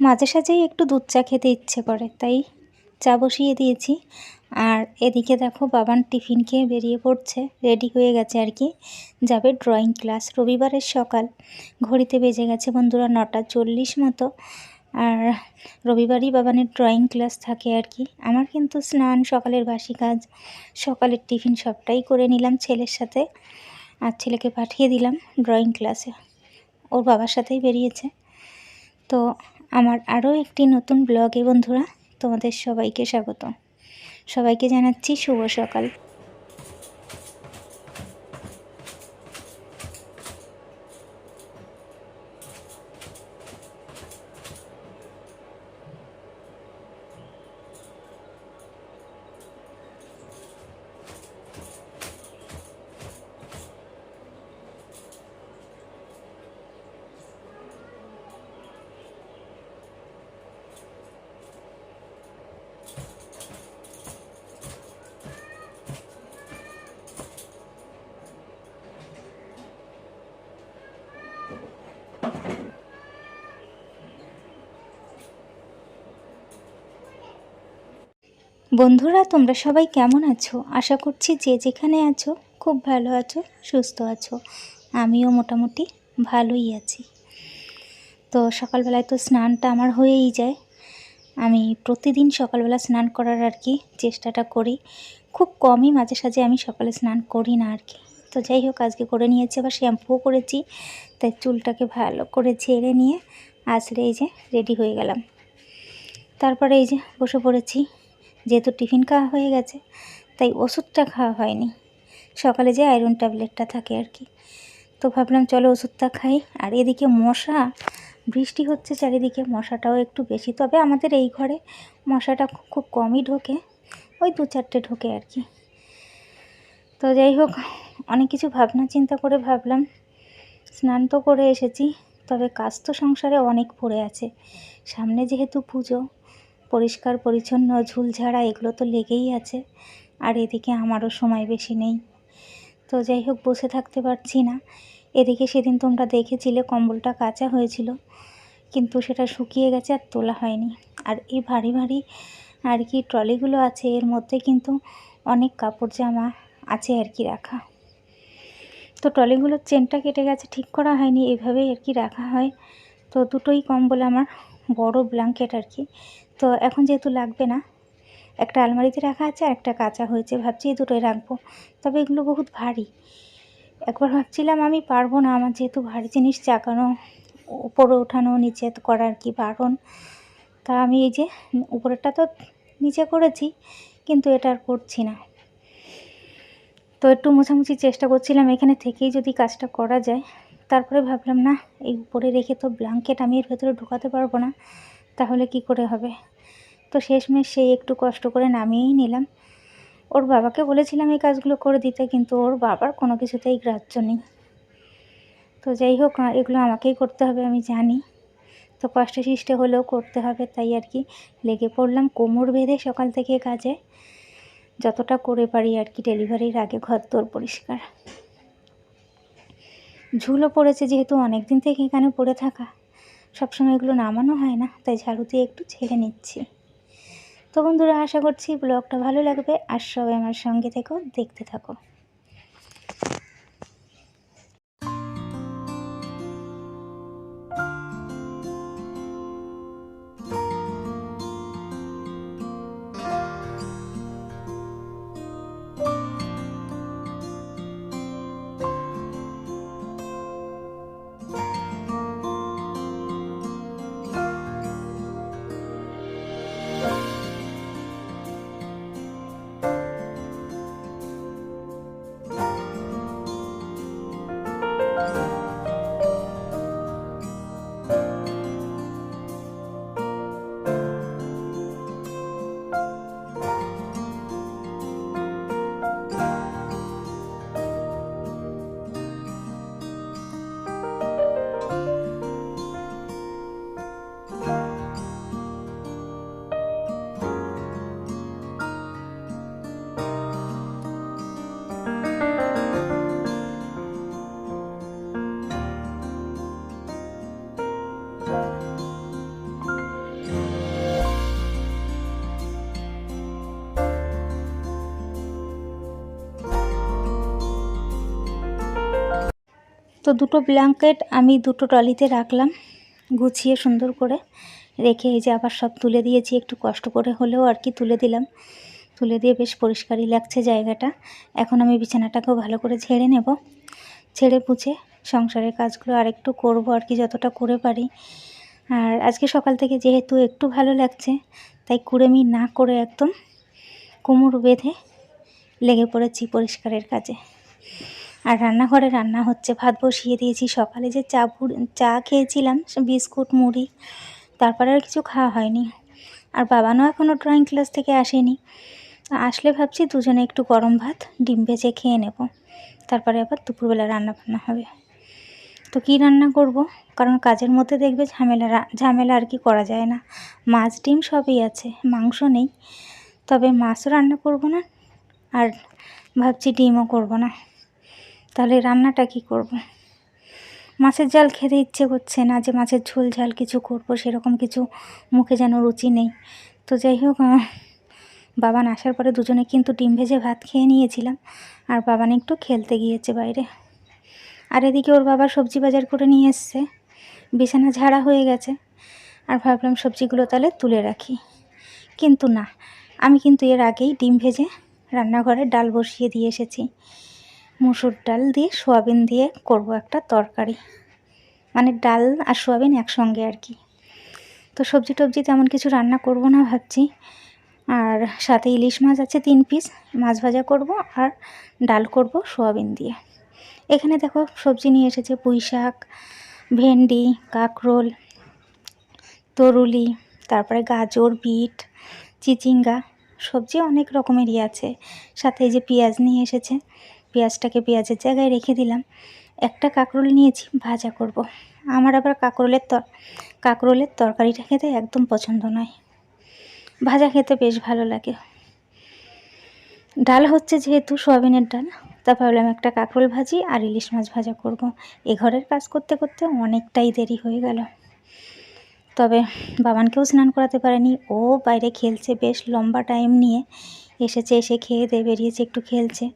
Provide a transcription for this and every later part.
মাঝে সাঝেই একটু দুধ চা খেতে ইচ্ছে করে, তাই চা বসিয়ে দিয়েছি। আর এদিকে দেখো বাবান টিফিন খেয়ে বেরিয়ে পড়ছে, রেডি হয়ে গেছে আর কি। যাবে ড্রয়িং ক্লাস, রবিবারের সকাল। ঘড়িতে বেজে গেছে বন্ধুরা নটা চল্লিশ মতো। আর রবিবারই বাবানের ড্রয়িং ক্লাস থাকে আর কি। আমার কিন্তু স্নান, সকালের বাসি কাজ, সকালের টিফিন সবটাই করে নিলাম ছেলের সাথে। আর ছেলেকে পাঠিয়ে দিলাম ড্রয়িং ক্লাসে। ওর বাবার সাথেই বেরিয়েছে। তো আমার আরও একটি নতুন ব্লগে বন্ধুরা তোমাদের সবাইকে স্বাগত সবাইকে জানাচ্ছি শুভ সকাল। বন্ধুরা, তোমরা সবাই কেমন আছো? আশা করছি যে যেখানে আছো, খুব ভালো আছো, সুস্থ আছো। আমিও মোটামুটি ভালোই আছি। তো সকালবেলায় তো স্নানটা আমার হয়েই যায়। আমি প্রতিদিন সকালবেলা স্নান করার আর কি চেষ্টাটা করি। খুব কমই মাঝে সাঝে আমি সকালে স্নান করি না আর কি। তো যাই হোক, আজকে করে নিয়েছি, আবার শ্যাম্পুও করেছি। তাই চুলটাকে ভালো করে ঝেড়ে নিয়ে আসলে এই যে রেডি হয়ে গেলাম। তারপরে এই যে বসে পড়েছি। যেহেতু টিফিন খাওয়া হয়ে গেছে, তাই ওষুধটা খাওয়া হয়নি। সকালে যে আয়রন ট্যাবলেটটা থাকে আর কি। তো ভাবলাম চলো ওষুধটা খাই। আর এদিকে মশা, বৃষ্টি হচ্ছে চারিদিকে, মশাটাও একটু বেশি। তবে আমাদের এই ঘরে মশাটা খুব কমই ঢোকে। ওই দু চারটে ঢোকে আর কি। তো যাই হোক, অনেক কিছু ভাবনা চিন্তা করে ভাবলাম। স্নান তো করে এসেছি, তবে কাজ তো সংসারে অনেক পড়ে আছে। সামনে যেহেতু পুজো পরিষ্কার, পরিচ্ছন্ন, ঝুলঝাড়া এগুলো তো লেগেই আছে। আর এদিকে আমারও সময় বেশি নেই। তো যাই হোক, বসে থাকতে পারছি না। এদিকে সেদিন তোমরা দেখেছিলে কম্বলটা কাঁচা হয়েছিল, কিন্তু সেটা শুকিয়ে গেছে আর তোলা হয়নি। আর এই ভারী ভারী আর কি ট্রলিগুলো আছে, এর মধ্যে কিন্তু অনেক কাপড় জামা আছে আর কি রাখা। তো ট্রলিগুলোর চেনটা কেটে গেছে, ঠিক করা হয়নি, এভাবেই আর কি রাখা হয়। তো দুটোই কম্বল আমার বড় ব্ল্যাঙ্কেট আর কি। তো এখন যেহেতু লাগবে না, একটা আলমারিতে রাখা আছে আর একটা কাঁচা হয়েছে, ভাবছি এই দুটোই রাখব। তবে এগুলো বহুত ভারী। একবার ভাবছিলাম আমি পারব না, আমার যেহেতু ভারী জিনিস চাকানো, উপরে ওঠানো, নিচে করা আর কি বারণ। তা আমি এই যে উপরেরটা তো নিচে করেছি, কিন্তু এটা আর করছি না। তো একটু মোছামুছি চেষ্টা করছিলাম, এখানে থেকেই যদি কাজটা করা যায়। তারপরে ভাবলাম, না, এই উপরে রেখে তো ব্ল্যাঙ্কেট আমি এর ভেতরে ঢোকাতে পারব না। তাহলে কি করে হবে? তো শেষমেশ সেই একটু কষ্ট করে নামিয়েই নিলাম। ওর বাবাকে বলেছিলাম এই কাজগুলো করে দিতে, কিন্তু ওর বাবার কোনো কিছুতেই গ্রাহ্য নেই। তো যাই হোক এগুলো আমাকেই করতে হবে, আমি জানি। তো কষ্ট সৃষ্টে হলেও করতে হবে, তাই আর কি। লেগে পড়লাম কোমর বেঁধে সকাল থেকে কাজে। যতটা করে পারি আর কি, ডেলিভারির আগে ঘর তোর পরিষ্কার। ঝুলও পড়েছে যেহেতু অনেক দিন থেকে এখানে পড়ে থাকা। সবসময় এগুলো নামানো হয় না, তাই ঝাড়ু দিয়ে একটু ছেড়ে নিচ্ছি। তো বন্ধুরা, আশা করছি ব্লগটা ভালো লাগবে। আর সবাই আমার সঙ্গে থেকো, দেখতে থাকো। দুটো ব্ল্যাঙ্কেট আমি দুটো ট্রলিতে রাখলাম, গুছিয়ে সুন্দর করে রেখে এই যে আবার সব তুলে দিয়েছি, একটু কষ্ট করে হলেও আর কি তুলে দিলাম। তুলে দিয়ে বেশ পরিষ্কারই লাগছে জায়গাটা। এখন আমি বিছানাটাকেও ভালো করে ঝেড়ে নেব। ছেড়ে পুছে সংসারের কাজগুলো আর একটু করব আর কি যতটা করে পারি। আর আজকে সকাল থেকে যেহেতু একটু ভালো লাগছে, তাই কুড়েমি না করে একদম কোমর বেঁধে লেগে পড়েছি পরিষ্কারের কাজে। আর রান্নাঘরে রান্না হচ্ছে। ভাত বসিয়ে দিয়েছি। সকালে যে চা চা খেয়েছিলাম, বিস্কুট, মুড়ি, তারপরে আর কিছু খাওয়া হয়নি। আর বাবানও এখনও ড্রয়িং ক্লাস থেকে আসেনি। আসলে ভাবছি দুজনে একটু গরম ভাত, ডিম ভেজে খেয়ে নেব। তারপরে আবার দুপুরবেলা রান্না বান্না হবে। তো কী রান্না করব? কারণ কাজের মধ্যে দেখবে ঝামেলা ঝামেলা আর কি করা যায় না। মাছ, ডিম সবই আছে, মাংস নেই। তবে মাছও রান্না করব না, আর ভাবছি ডিমও করব না। তাহলে রান্নাটা কি করব। মাছের জাল খেতে ইচ্ছে করছে না যে মাছের ঝোল ঝাল কিছু করব, সেরকম কিছু মুখে যেন রুচি নেই। তো যাই হোক বাবান আসার পরে দুজনে কিন্তু ডিম ভেজে ভাত খেয়ে নিয়েছিলাম, আর বাবান একটু খেলতে গিয়েছে বাইরে। আর এদিকে ওর বাবা সবজি বাজার করে নিয়ে এসছে, বিছানা ঝাড়া হয়ে গেছে। আর ভাবলাম সবজিগুলো তাহলে তুলে রাখি। কিন্তু না, আমি কিন্তু এর আগেই ডিম ভেজে রান্নাঘরে ডাল বসিয়ে দিয়ে এসেছি। মুসুর ডাল দিয়ে সোয়াবিন দিয়ে করব একটা তরকারি। মানে ডাল আর সোয়াবিন একসঙ্গে আর কি। তো সবজি টবজি তেমন কিছু রান্না করব না ভাবছি। আর সাথে ইলিশ মাছ আছে তিন পিস, মাছ ভাজা করব আর ডাল করব সোয়াবিন দিয়ে। এখানে দেখো সবজি নিয়ে এসেছে পুঁই শাক, ভেন্ডি, কাঁকরোল, তরুলি, তারপরে গাজর, বিট, চিচিঙ্গা, সবজি অনেক রকমেরই আছে। সাথে এই যে পেঁয়াজ নিয়ে এসেছে পেঁয়াজটাকে পেঁয়াজের জায়গায় রেখে দিলাম। একটা কাঁকরোল নিয়েছি, ভাজা করব। আমার আবার কাঁকরোলের তর, কাঁকরোলের তরকারিটা খেতে একদম পছন্দ নয়। ভাজা খেতে বেশ ভালো লাগে। ডাল হচ্ছে যেহেতু সোয়াবিনের ডাল তা ভাবলাম একটা কাঁকরোল ভাজি আর ইলিশ মাছ ভাজা করব। এ ঘরের কাজ করতে করতে অনেকটাই দেরি হয়ে গেল। তবে বাবানকেও স্নান করাতে পারেনি, ও বাইরে খেলছে, বেশ লম্বা টাইম নিয়ে এসেছে, এসে খেয়ে দিয়ে বেরিয়েছে, একটু খেলছে।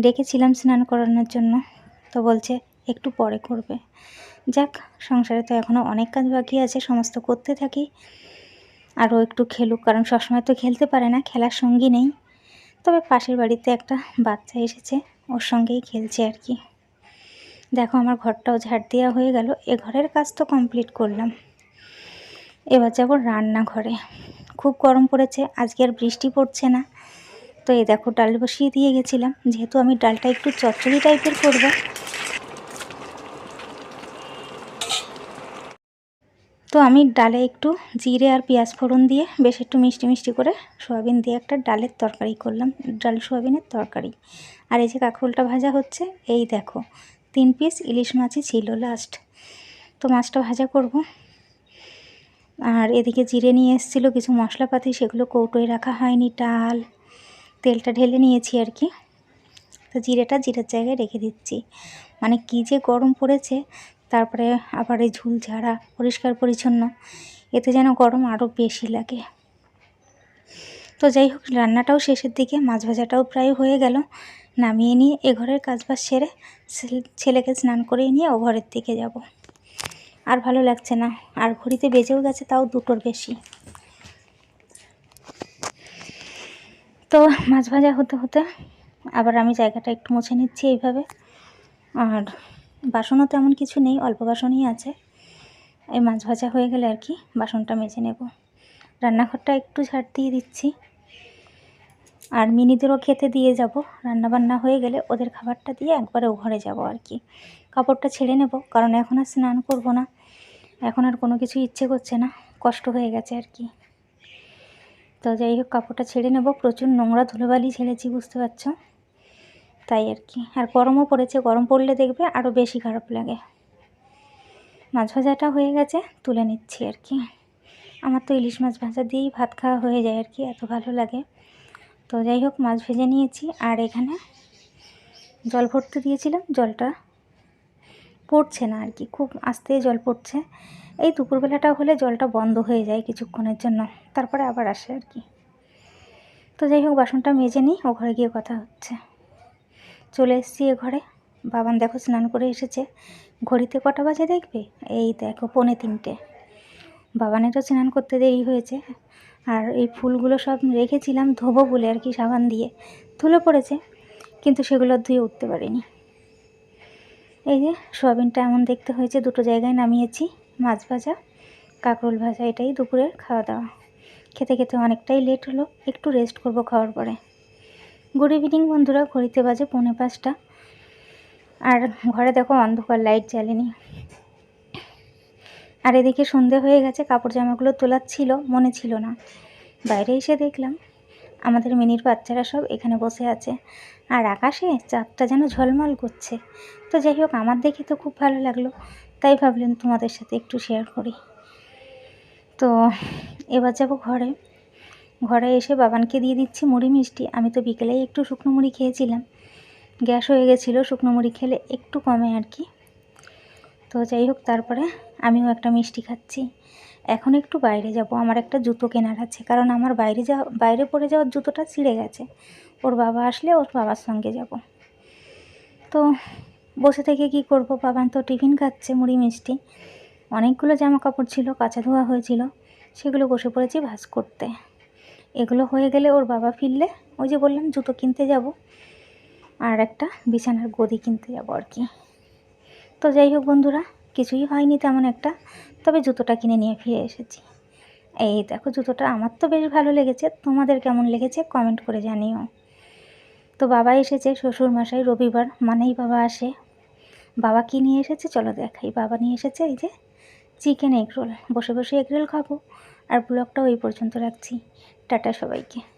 ডেকেছিলাম স্নান করানোর জন্য। তো বলছে, একটু পরে করবে। যাক, সংসারে তো এখনও অনেক কাজ বাকি আছে, সমস্ত করতে থাকি। আরও একটু খেলুক, কারণ সবসময় তো খেলতে পারে না, খেলার সঙ্গী নেই। তবে পাশের বাড়িতে একটা বাচ্চা এসেছে, ওর সঙ্গেই খেলছে আর কি। দেখো, আমার ঘরটাও ঝাড় দেওয়া হয়ে গেল, এ ঘরের কাজ তো কমপ্লিট করলাম। এবার যাব রান্নাঘরে। খুব গরম পড়েছে, আজকে আর বৃষ্টি পড়ছে না। তো এই দেখো ডাল বসিয়ে দিয়ে গেছিলাম। যেহেতু আমি ডালটা একটু চচ্চড়ি টাইপের করব। তো আমি ডালে একটু জিরে আর পেঁয়াজ ফোড়ন দিয়ে বেশ একটু মিষ্টি মিষ্টি করে সোয়াবিন দিয়ে একটা ডালের তরকারি করলাম, ডাল সোয়াবিনের তরকারি। আর এই যে কাঁকরোলটা ভাজা হচ্ছে, এই দেখো, তিন পিস ইলিশ মাছই ছিল লাস্ট তো মাছটা ভাজা করব। আর এদিকে জিরে নিয়ে এসেছিল কিছু মশলাপাতি, সেগুলো কৌটোয় রাখা হয়নি, ডাল তেলটা ঢেলে নিয়েছি আর কি। তো জিরেটা জিরের জায়গায় রেখে দিচ্ছি। মানে কী যে গরম পড়েছে, তারপরে আবার এই ঝুল ঝাড়া পরিষ্কার পরিচ্ছন্ন, এতে যেন গরম আরও বেশি লাগে। তো যাই হোক, রান্নাটাও শেষের দিকে, মাছ ভাজাটাও প্রায় হয়ে গেল। নামিয়ে নিয়ে এ ঘরের কাজবাজ সেরে ছেলেকে স্নান করিয়ে নিয়ে ও ঘরের দিকে যাব। আর ভালো লাগছে না, আর ঘড়িতে বেজেও গেছে, তাও দুটোর বেশি। তো মাছ ভাজা হতে হতে আবার আমি জায়গাটা একটু মুছে নিচ্ছি এইভাবে। আর বাসনও তেমন কিছু নেই, অল্প বাসনই আছে। এই মাছ ভাজা হয়ে গেলে আর কি বাসনটা মেজে নেব। রান্নাঘরটা একটু ঝাড় দিয়ে দিচ্ছি। আর মিনিদেরও খেতে দিয়ে যাব। রান্নাবান্না হয়ে গেলে ওদের খাবারটা দিয়ে একবারে ঘরে যাব আর কি। কাপড়টা ছেড়ে নেব, কারণ এখন আর স্নান করব না। এখন আর কোনো কিছু ইচ্ছে করছে না। কষ্ট হয়ে গেছে আর কি। তো যাই হোক, কাপড়টা ছেড়ে নেব। প্রচুর নোংরা ধুলোবালি ছেড়েছি, বুঝতে পারছ? তাই আর কি। আর গরমও পড়েছে, গরম পড়লে দেখবে আরও বেশি খারাপ লাগে। মাছ ভাজাটা হয়ে গেছে, তুলে নিচ্ছি আর কি। আমার তো ইলিশ মাছ ভাজা দিয়েই ভাত খাওয়া হয়ে যায় আর কি, এত ভালো লাগে। তো যাই হোক, মাছ ভেজে নিয়েছি। আর এখানে জল ভরতে দিয়েছিলাম, জলটা পড়ছে না আর কি, খুব আস্তে জল পড়ছে। এই দুপুরবেলাটা হলে জলটা বন্ধ হয়ে যায় কিছুক্ষণের জন্য, তারপরে আবার আসে আর কি। তো যাই হোক, বাসনটা মেজে নিই, ও ঘরে গিয়ে কথা হচ্ছে। চলে এসেছি এ ঘরে। বাবান দেখো স্নান করে এসেছে। ঘড়িতে কটা বাজে দেখবে? এই দেখো, পৌনে তিনটে। বাবানেরও স্নান করতে দেরি হয়েছে। আর এই ফুলগুলো সব রেখেছিলাম ধোবো বলে আর কি, সাবান দিয়ে। ধুলো পড়েছে, কিন্তু সেগুলো ধুয়ে উঠতে পারিনি। এই যে, সোয়াবিনটা এমন দেখতে হয়েছে, দুটো জায়গায় নামিয়েছি। মাছ ভাজা, কাঁকরোল ভাজা, এটাই দুপুরের খাওয়া দাওয়া। খেতে খেতে অনেকটাই লেট হলো, একটু রেস্ট করব খাওয়ার পরে। গুড ইভিনিং বন্ধুরা, ঘড়িতে বাজে পৌনে পাঁচটা। আর ঘরে দেখো অন্ধকার লাইট জ্বালেনি। আর এদিকে সন্ধে হয়ে গেছে, কাপড় জামাগুলো তোলার ছিল, মনে ছিল না। বাইরে এসে দেখলাম আমাদের মিনির বাচ্চারা সব এখানে বসে আছে। আর আকাশে চাঁদটা যেন ঝলমল করছে। তো যাই হোক, আমার দেখে তো খুব ভালো লাগল। তাই ভাবলেন তোমাদের সাথে একটু শেয়ার করি। তো এবার যাব ঘরে। ঘরে এসে বাবানকে দিয়ে দিচ্ছি মুড়ি মিষ্টি। আমি তো বিকেলেই একটু শুকনো মুড়ি খেয়েছিলাম। গ্যাস হয়ে গেছিল, শুকনো মুড়ি খেলে একটু কমে আর কি। তো যাই হোক, তারপরে আমিও একটা মিষ্টি খাচ্ছি। এখন একটু বাইরে যাব। আমার একটা জুতো কেনার আছে, কারণ আমার বাইরে যাওয়া, বাইরে পড়ে যাওয়ার জুতোটা ছিঁড়ে গেছে। ওর বাবা আসলে ওর বাবার সঙ্গে যাব। তো বসে থেকে কি করব? বাবান তো টিফিন খাচ্ছে, মুড়ি মিষ্টি। অনেকগুলো জামা কাপড় ছিল, কাঁচা ধোয়া হয়েছিল, সেগুলো বসে পড়েছি ভাজ করতে। এগুলো হয়ে গেলে ওর বাবা ফিরলে, ওই যে বললাম, জুতো কিনতে যাব। আর একটা বিছানার গদি কিনতে যাব আর কি। তো যাই হোক বন্ধুরা কিছুই হয়নি তেমন একটা। তবে জুতোটা কিনে নিয়ে ফিরে এসেছি। এই দেখো, জুতোটা আমার তো বেশ ভালো লেগেছে। তোমাদের কেমন লেগেছে কমেন্ট করে জানিও। তো বাবা এসেছে শ্বশুর মশাই রবিবার, মানেই বাবা আসে। বাবা কী নিয়ে এসেছে? চলো দেখাই। বাবা নিয়ে এসেছে এই যে চিকেন এগরোল বসে বসে এগরোল খাব। আর ব্লগটাও এই পর্যন্ত রাখছি। টাটা সবাইকে।